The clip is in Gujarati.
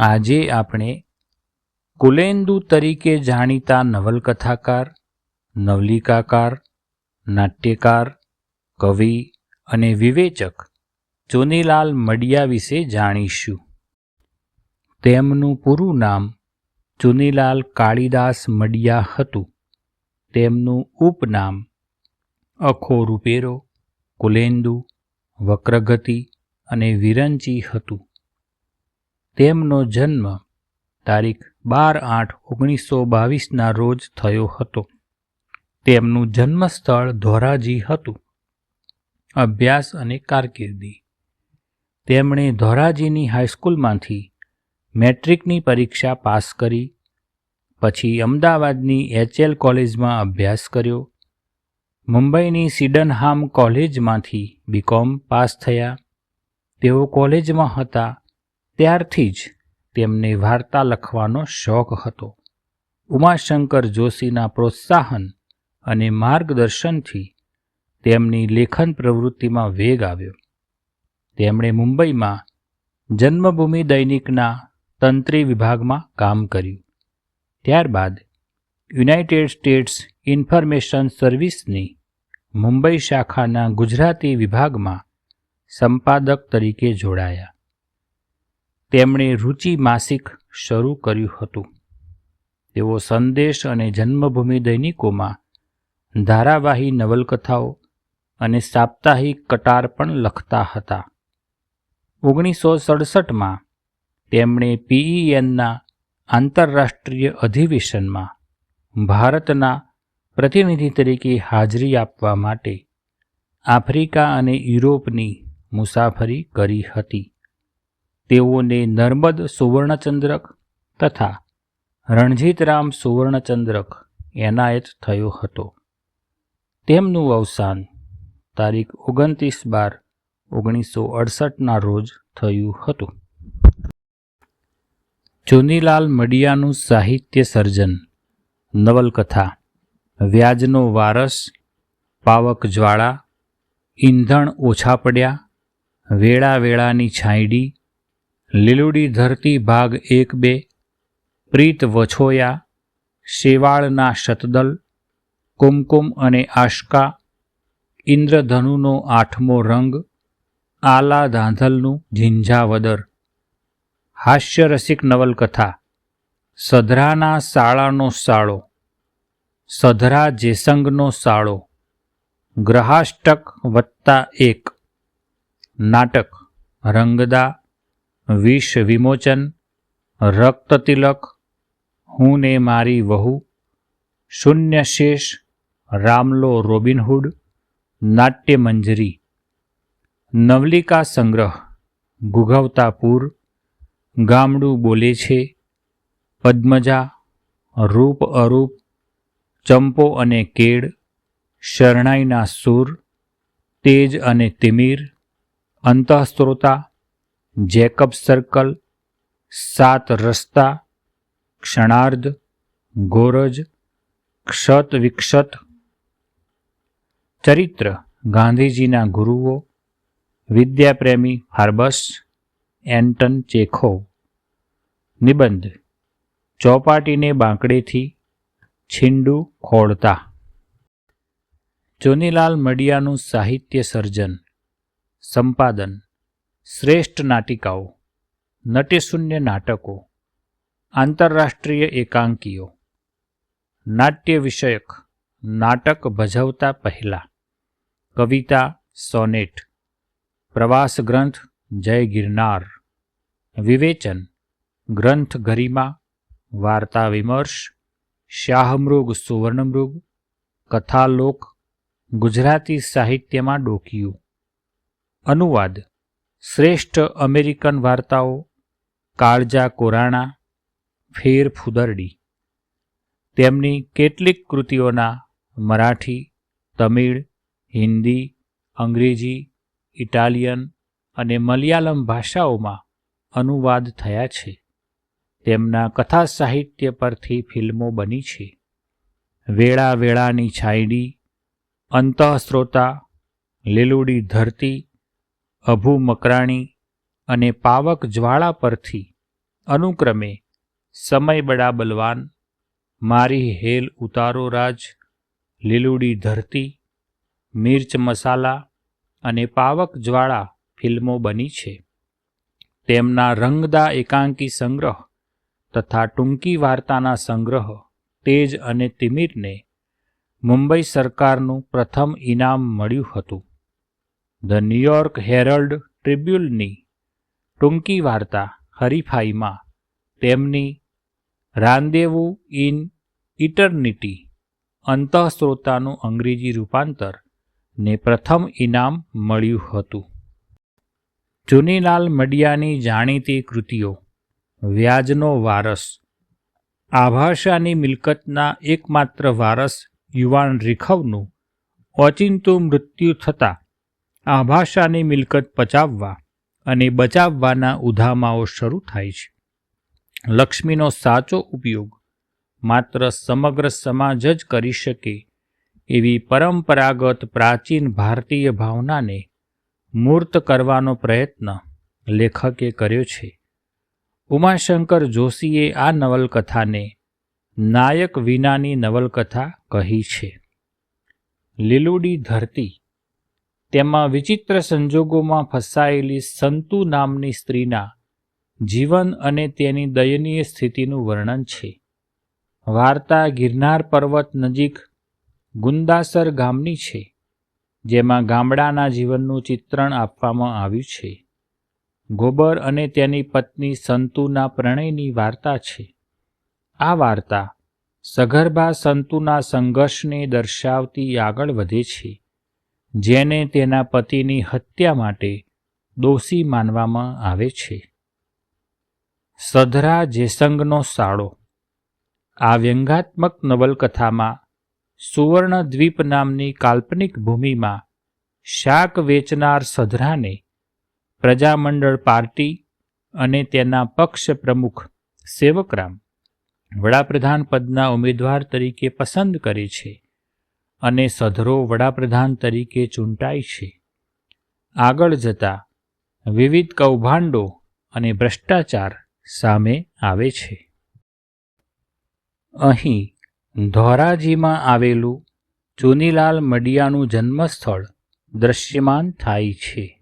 આજે આપણે કુલેન્દુ તરીકે જાણીતા નવલકથાકાર, નવલિકાકાર, નાટ્યકાર, કવિ અને વિવેચક ચુનીલાલ મડિયા વિશે જાણીશું. તેમનું પૂરું નામ ચુનીલાલ કાળીદાસ મડિયા હતું. તેમનું ઉપનામ અખો રૂપેરો કુલેન્દુ, વક્રગતિ અને વિરંચી હતું. તેમનો જન્મ તારીખ બાર આઠ ઓગણીસો બાવીસના રોજ થયો હતો. તેમનું જન્મસ્થળ ધોરાજી હતું. અભ્યાસ અને કારકિર્દી. તેમણે ધોરાજીની હાઈસ્કૂલમાંથી મેટ્રિકની પરીક્ષા પાસ કરી, પછી અમદાવાદની એચએલ કોલેજમાં અભ્યાસ કર્યો, મુંબઈની સિડનહામ કોલેજમાંથી બીકોમ પાસ થયા. તેઓ કોલેજમાં હતા ત્યારથી જ તેમને વાર્તા લખવાનો શોખ હતો. ઉમાશંકર જોશીના પ્રોત્સાહન અને માર્ગદર્શનથી તેમની લેખન પ્રવૃત્તિમાં વેગ આવ્યો. તેમણે મુંબઈમાં જન્મભૂમિ દૈનિકના તંત્રી વિભાગમાં કામ કર્યું. ત્યારબાદ યુનાઇટેડ સ્ટેટ્સ ઇન્ફોર્મેશન સર્વિસની મુંબઈ શાખાના ગુજરાતી વિભાગમાં સંપાદક તરીકે જોડાયા. તેમણે રુચિ માસિક શરૂ કર્યું હતું. તેઓ સંદેશ અને જન્મભૂમિ દૈનિકોમાં ધારાવાહી નવલકથાઓ અને સાપ્તાહિક કટાર પણ લખતા હતા. ઓગણીસો સડસઠમાં તેમણે પીઈએનના આંતરરાષ્ટ્રીય અધિવેશનમાં ભારતના પ્રતિનિધિ તરીકે હાજરી આપવા માટે આફ્રિકા અને યુરોપની મુસાફરી કરી હતી. તેઓને નર્મદ સુવર્ણચંદ્રક તથા રણજીતરામ સુવર્ણચંદ્રક એનાયત થયો હતો. તેમનું અવસાન તારીખ ઓગણત્રીસ બાર ઓગણીસો અડસઠના રોજ થયું હતું. ચુનીલાલ મડિયાનું સાહિત્ય સર્જન, નવલકથા, વ્યાજનો વારસ, પાવક જ્વાળા, ઈંધણ ઓછા પડ્યા વેળા વેળાની છાંયડી લીલુડી ધરતી ભાગ એક બે, પ્રીત વછોયા, શેવાળના શતદલ, કુમકુમ અને આશકા, ઇન્દ્રધનુનો આઠમો રંગ, આલા ધાંધલનું ઝીંઝાવદર. હાસ્યરસિક નવલકથા, સધરાના શાળાનો સાળો, સધરા જેસંગનો સાળો, ગ્રહાષ્ટક વત્તા એક, નાટક, રંગદા વિષ વિમોચન રક્તતિલક હું ને મારી વહુ, શૂન્ય શેષ, રામલો રોબિનહુડ નાટ્યમંજરી નવલિકા સંગ્રહ ગુઘવતાપુર ગામડું બોલે છે, પદ્મજા, રૂપ અરૂપ, ચંપો અને કેળ, શરણાઈના સૂર, તેજ અને તિમિર, અંતઃસ્ત્રોતા જેકબ સર્કલ, સાત રસ્તા, ક્ષણાર્ધ, ગોરજ, ક્ષત વિક્ષત. ચરિત્ર, ગાંધીજીના ગુરુઓ, વિદ્યાપ્રેમી ફાર્બસ એન્ટન ચેખો. નિબંધ, ચોપાટીને બાંકડેથી છીંડું ખોળતા. ચોનીલાલ મડિયાનું સાહિત્ય સર્જન, સંપાદન. શ્રેષ્ઠ નાટિકાઓ નટ્યશૂન્ય નાટકો, આંતરરાષ્ટ્રીય એકાંકીઓ, નાટ્ય વિષયક નાટક ભજવતા પહેલાં, કવિતા સોનેટ, પ્રવાસ ગ્રંથ જય ગિરનાર, વિવેચન ગ્રંથ ગરિમા, વાર્તા વિમર્શ, શાહમૃગ સુવર્ણમૃગ, કથાલોક, ગુજરાતી સાહિત્યમાં ડોકિયું. અનુવાદ શ્રેષ્ઠ અમેરિકન વાર્તાઓ, કાળજા કોરાણા, ફેર ફુદરડી. તેમની કેટલીક કૃતિઓના મરાઠી, તમિળ, હિન્દી, અંગ્રેજી, ઇટાલિયન અને મલયાલમ ભાષાઓમાં અનુવાદ થયા છે. તેમના કથા સાહિત્ય પરથી ફિલ્મો બની છે. વેળા વેળાની છાયડી અંતઃસ્ત્રોતા લીલુડી ધરતી અભુ મકરાણી અને પાવક જ્વાળા પરથી અનુક્રમે સમય બડા બલવાન, મારી હેલ ઉતારો રાજ, લીલુડી ધરતી, મિર્ચ મસાલા અને પાવક જ્વાળા ફિલ્મો બની છે. તેમના રંગદા એકાંકી સંગ્રહ તથા ટૂંકી વાર્તાના સંગ્રહ તેજ અને તિમિરને મુંબઈ સરકારનું પ્રથમ ઇનામ મળ્યું હતું. ધ ન્યૂયોર્ક હેરલ્ડ ટ્રિબ્યુલની ટૂંકી વાર્તા હરીફાઈમાં તેમની રાંદેવુ ઇન ઇટર્નિટી અંતઃસ્ત્રોતાનું અંગ્રેજી રૂપાંતર ને પ્રથમ ઇનામ મળ્યું હતું. ચુનીલાલ મડિયાની જાણીતી કૃતિઓ. વ્યાજનો વારસ. આભાષાની મિલકતના એકમાત્ર વારસ યુવાન રીખવનું ઓચિંતું મૃત્યુ થતાં આભાષાની મિલકત પચાવવા અને બચાવવાના ઉધામાઓ શરૂ થાય છે. લક્ષ્મીનો સાચો ઉપયોગ માત્ર સમગ્ર સમાજ જ કરી શકે એવી પરંપરાગત પ્રાચીન ભારતીય ભાવનાને મૂર્ત કરવાનો પ્રયત્ન લેખકે કર્યો છે. ઉમાશંકર જોશીએ આ નવલકથાને નાયક વિનાની નવલકથા કહી છે. લીલુડી ધરતી તેમાં વિચિત્ર સંજોગોમાં ફસાયેલી સંતુ નામની સ્ત્રીના જીવન અને તેની દયનીય સ્થિતિનું વર્ણન છે. વાર્તા ગિરનાર પર્વત નજીક ગુંદાસર ગામની છે, જેમાં ગામડાના જીવનનું ચિત્રણ આપવામાં આવ્યું છે. ગોબર અને તેની પત્ની સંતુના પ્રણયની વાર્તા છે. આ વાર્તા સગર્ભા સંતુના સંઘર્ષને દર્શાવતી આગળ વધે છે. જેને તેના પતિની હત્યા માટે દોષી માનવામાં આવે છે. સધરા જેસંગનો સાળો. આ વ્યંગાત્મક નવલકથામાં સુવર્ણ દ્વીપ નામની કાલ્પનિક ભૂમિમાં શાક વેચનાર સધરાને પ્રજામંડળ પાર્ટી અને તેના પક્ષ પ્રમુખ સેવકરામ વડાપ્રધાન પદના ઉમેદવાર તરીકે પસંદ કરે છે. અને સધરો વડાપ્રધાન તરીકે ચૂંટાય છે. આગળ જતા વિવિધ કૌભાંડો અને ભ્રષ્ટાચાર સામે આવે છે. અહીં ધોરાજીમાં આવેલું ચુનીલાલ મડિયાનું જન્મસ્થળ દ્રશ્યમાન થાય છે.